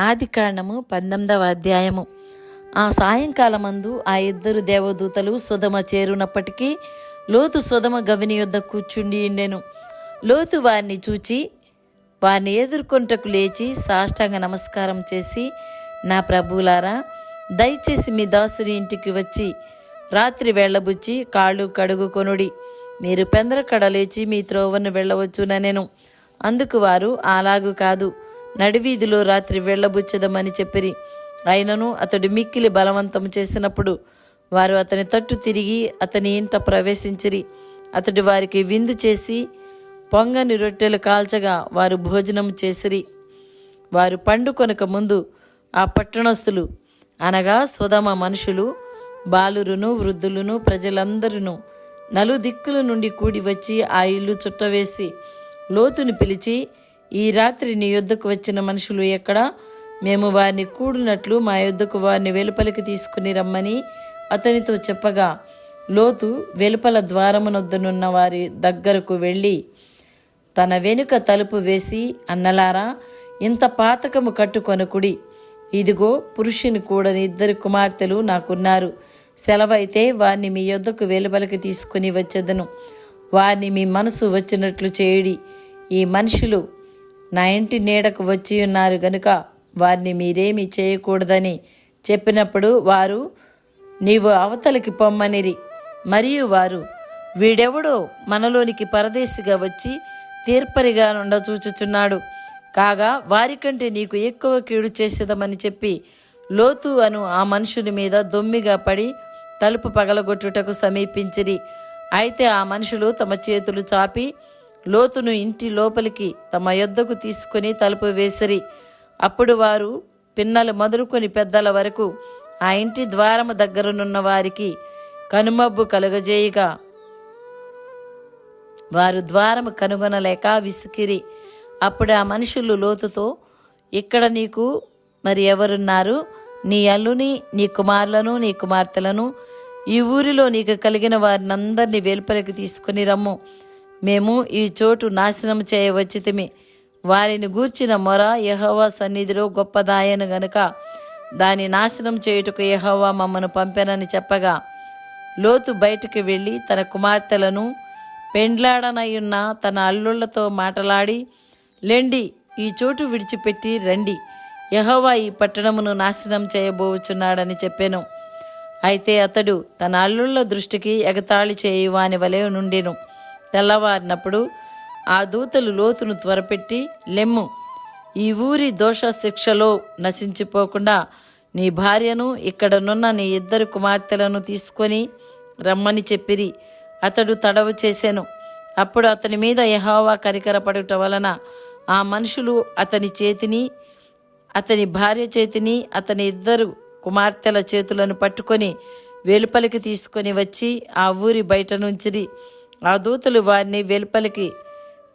ఆది కాండము పంతొమ్మిదవ అధ్యాయము. ఆ సాయంకాలమందు ఆ ఇద్దరు దేవదూతలు సుధమ చేరునప్పటికీ లోతు సుధమ గవిని యొద్ద కూర్చుండి ఉండెను. లోతు వారిని చూచి వారిని ఎదుర్కొంటకు లేచి సాష్టాంగ నమస్కారం చేసి నా ప్రభువులారా దయచేసి మీ దాసుని ఇంటికి వచ్చి రాత్రి వెళ్ళబుచ్చి కాళ్ళు కడుగుకొనుడి మీరు పెందరకడ లేచి మీ త్రోవను వెళ్ళవచ్చుననెను. అందుకు వారు అలాగు కాదు. నడివీధిలో రాత్రి వెళ్ళబుచ్చదమని చెప్పిరి. అయినను అతడు మిక్కిలి బలవంతం చేసినప్పుడు వారు అతని తట్టు తిరిగి అతని ఇంట ప్రవేశించిరి. అతడు వారికి విందు చేసి పొంగని రొట్టెలు కాల్చగా వారు భోజనం చేసిరి. వారు పండుకొనక ముందు ఆ పట్టణస్థులు అనగా సుధమ మనుషులు బాలురును వృద్ధులను ప్రజలందరూ నలుదిక్కుల నుండి కూడి వచ్చి ఆ ఇల్లు చుట్టవేసి లోతుని పిలిచి ఈ రాత్రి నీ యుద్ధకు వచ్చిన మనుషులు ఎక్కడ? మేము వారిని కూడినట్లు మా యుద్ధకు వారిని వెలుపలికి తీసుకుని రమ్మని అతనితో చెప్పగా లోతు వెలుపల ద్వారమునొద్దనున్న వారి దగ్గరకు వెళ్ళి తన వెనుక తలుపు వేసి అన్నలారా ఇంత పాతకము కట్టుకొనకుడి ఇదిగో పురుషుని కూడని ఇద్దరు కుమార్తెలు నాకున్నారు. సెలవైతే వారిని మీ యొద్దకు వెలుపలికి తీసుకుని వచ్చేదను. వారిని మీ మనసు వచ్చినట్లు చేయడి. ఈ మనుషులు నా ఇంటి నీడకు వచ్చి ఉన్నారు గనుక వారిని మీరేమీ చేయకూడదని చెప్పినప్పుడు వారు నీవు అవతలికి పొమ్మనిరి. మరియు వారు వీడెవడో మనలోనికి పరదేశిగా వచ్చి తీర్పరిగా నుండ చూచుచున్నాడు. కాగా వారికంటే నీకు ఎక్కువ కీడు చేసేదమని చెప్పి లోతు అను ఆ మనుషుని మీద దొమ్మిగా పడి తలుపు పగలగొట్టుటకు సమీపించిరి. అయితే ఆ మనుషులు తమ చేతులు చాపి లోతును ఇంటి లోపలికి తమ యొద్దకు తీసుకుని తలుపు వేసిరి. అప్పుడు వారు పిన్నలు మొదలుకొని పెద్దల వరకు ఆ ఇంటి ద్వారము దగ్గరనున్న వారికి కనుమబ్బు కలుగజేయగా. వారు ద్వారము కనుగొనలేక విసికిరి. అప్పుడు ఆ మనుషులు లోతుతో ఇక్కడ నీకు మరి ఎవరున్నారు? నీ అల్లుని నీ కుమారులను నీ కుమార్తెలను ఈ ఊరిలో నీకు కలిగిన వారినందరినీ వెలుపలికి తీసుకుని రమ్ము. మేము ఈ చోటు నాశనం చేయవచ్చితిమి. వారిని గూర్చిన మొర యహోవా సన్నిధిలో గొప్పదాయను గనుక దాని నాశనం చేయుటకు యహోవా మమ్మను పంపెనని చెప్పగా లోతు బయటికి వెళ్ళి తన కుమార్తెలను పెండ్లాడనయున్న తన అల్లుళ్ళతో మాటలాడి లెండి ఈ చోటు విడిచిపెట్టి రండి. యహోవా ఈ పట్టణమును నాశనం చేయబోచున్నాడని చెప్పాను. అయితే అతడు తన అల్లుళ్ళ దృష్టికి ఎగతాళి చేయువాని వలె నుండెను. తెల్లవారినప్పుడు ఆ దూతలు లోతును త్వరపెట్టి లెమ్ము ఈ ఊరి దోష శిక్షలో నశించిపోకుండా నీ భార్యను ఇక్కడనున్న నీ ఇద్దరు కుమార్తెలను తీసుకొని రమ్మని చెప్పిరి. అతడు తడవు చేశాను. అప్పుడు అతని మీద యహోవా కరికరపడుట వలన ఆ మనుషులు అతని చేతిని అతని భార్య చేతిని అతని ఇద్దరు కుమార్తెల చేతులను పట్టుకొని వెలుపలికి తీసుకొని వచ్చి ఆ ఊరి బయట నుంచిరి. ఆ దూతలు వారిని వెలుపలికి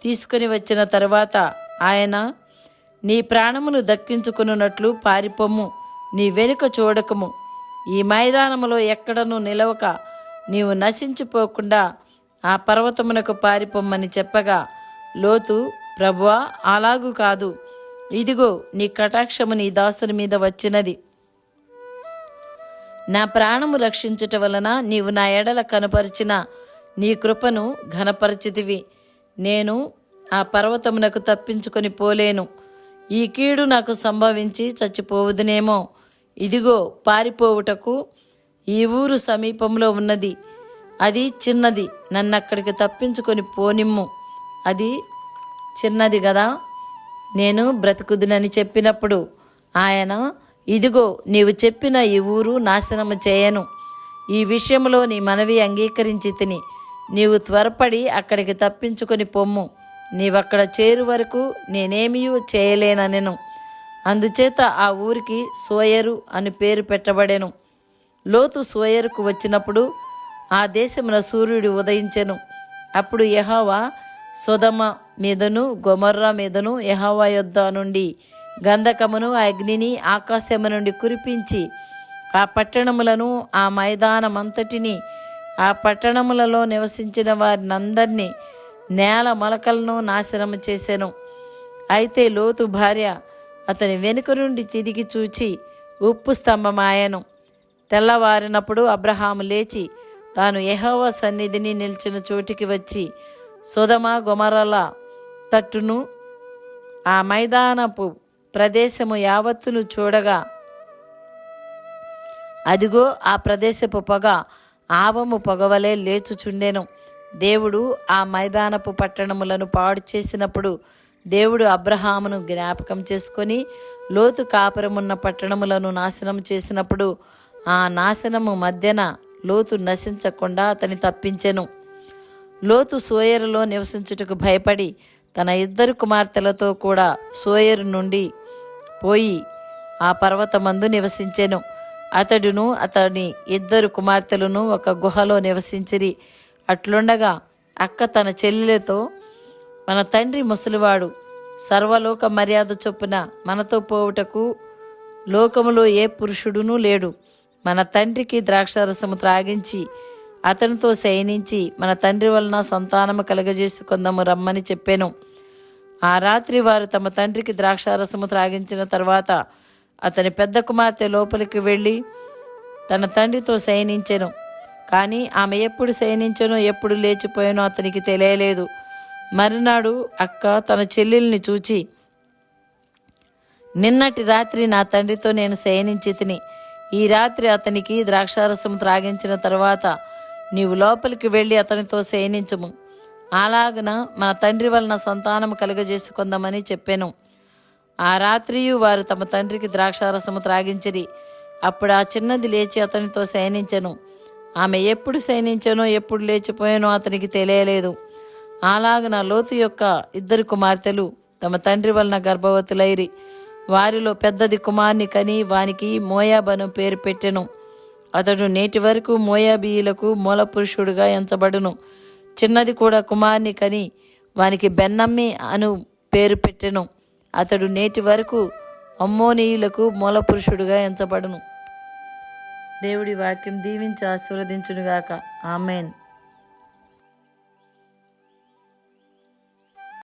తీసుకొని వచ్చిన తరువాత ఆయన నీ ప్రాణమును దక్కించుకున్నట్లు పారిపోము నీ వెనుక చూడకము. ఈ మైదానములో ఎక్కడనూ నిలవక నీవు నశించిపోకుండా ఆ పర్వతమునకు పారిపోమ్మని చెప్పగా లోతు ప్రభువా అలాగు కాదు. ఇదిగో నీ కటాక్షము నీ దాసుని మీద వచ్చినది. నా ప్రాణము రక్షించుట వలన నీవు నా ఎడల కనపరిచిన నీ కృపను ఘనపరిచితివి. నేను ఆ పర్వతమునకు తప్పించుకొని పోలేను. ఈ కీడు నాకు సంభవించి చచ్చిపోవుదునేమో. ఇదిగో పారిపోవుటకు ఈ ఊరు సమీపంలో ఉన్నది. అది చిన్నది. నన్ను అక్కడికి తప్పించుకొని పోనిమ్ము. అది చిన్నది కదా నేను బ్రతుకుదునని చెప్పినప్పుడు ఆయన ఇదిగో నీవు చెప్పిన ఈ ఊరు నాశనము చేయను. ఈ విషయంలో నీ మనవి అంగీకరించి తిని నీవు త్వరపడి అక్కడికి తప్పించుకొని పొమ్ము. నీవక్కడ చేరు వరకు నేనేమీ చేయలేననెను. అందుచేత ఆ ఊరికి సోయరు అని పేరు పెట్టబడెను. లోతు సోయరుకు వచ్చినప్పుడు ఆ దేశమున సూర్యుడు ఉదయించెను. అప్పుడు యెహోవా సుధమ మీదను గొమర్రా మీదను యెహోవా యొద్ద నుండి గంధకమును అగ్నిని ఆకాశము నుండి కురిపించి ఆ పట్టణములను ఆ మైదానమంతటిని ఆ పట్టణములలో నివసించిన వారినందరినీ నేల మొలకలను నాశనము చేశాను. అయితే లోతు భార్య అతని వెనుక నుండి తిరిగి చూచి ఉప్పు స్తంభమాయను. తెల్లవారినప్పుడు అబ్రహాము లేచి తాను యహోవ సన్నిధిని నిలిచిన చోటికి వచ్చి సుధమ గుమరల తట్టును ఆ మైదానపు ప్రదేశము యావత్తును చూడగా అదిగో ఆ ప్రదేశపు పొగ ఆవము పొగవలే లేచుచుండెను. దేవుడు ఆ మైదానపు పట్టణములను పాడు చేసినప్పుడు దేవుడు అబ్రహామును జ్ఞాపకం చేసుకొని లోతు కాపురమున్న పట్టణములను నాశనం చేసినప్పుడు ఆ నాశనము మధ్యన లోతు నశించకుండా అతని తప్పించెను. లోతు సోయరులో నివసించుటకు భయపడి తన ఇద్దరు కుమార్తెలతో కూడా సోయరు నుండి పోయి ఆ పర్వతమందు నివసించెను. అతడును అతని ఇద్దరు కుమార్తెలను ఒక గుహలో నివసించిరి. అట్లుండగా అక్క తన చెల్లెలతో మన తండ్రి ముసలివాడు సర్వలోక మర్యాద చొప్పున మనతో పోవుటకు లోకములో ఏ పురుషుడునూ లేడు. మన తండ్రికి ద్రాక్షారసము త్రాగించి అతనితో శయనించి మన తండ్రి వలన సంతానము కలగజేసుకుందాము రమ్మని చెప్పాను. ఆ రాత్రి వారు తమ తండ్రికి ద్రాక్షారసము త్రాగించిన తర్వాత అతని పెద్ద కుమార్తె లోపలికి వెళ్ళి తన తండ్రితో శయనించెను. కానీ ఆమె ఎప్పుడు శయనించెనో ఎప్పుడు లేచిపోయానో అతనికి తెలియలేదు. మరునాడు అక్క తన చెల్లెల్ని చూచి నిన్నటి రాత్రి నా తండ్రితో నేను శయనించి తిని ఈ రాత్రి అతనికి ద్రాక్షారసం త్రాగించిన తర్వాత నీవు లోపలికి వెళ్ళి అతనితో శయనించము. అలాగన మన తండ్రి వలన సంతానం కలుగజేసుకుందామని చెప్పాను. ఆ రాత్రియు వారు తమ తండ్రికి ద్రాక్షారసము త్రాగించిరి. అప్పుడు ఆ చిన్నది లేచి అతనితో శయనించను. ఆమె ఎప్పుడు శయనించానో ఎప్పుడు లేచిపోయానో అతనికి తెలియలేదు. అలాగన లోతు యొక్క ఇద్దరు కుమార్తెలు తమ తండ్రి వలన గర్భవతులైరి. వారిలో పెద్దది కుమార్ని కని వానికి మోయాబను పేరు పెట్టెను. అతడు నేటి వరకు మోయాబీయులకు మూల పురుషుడుగా ఎంచబడును. చిన్నది కూడా కుమార్ని కని వానికి బెన్నమ్మి అను పేరు పెట్టెను. అతడు నేటి వరకు అమ్మోనీయులకు మూల పురుషుడుగా ఎంచబడును. దేవుడి వాక్యం దీవించి ఆశీర్వదించునుగాక. ఆమెన్.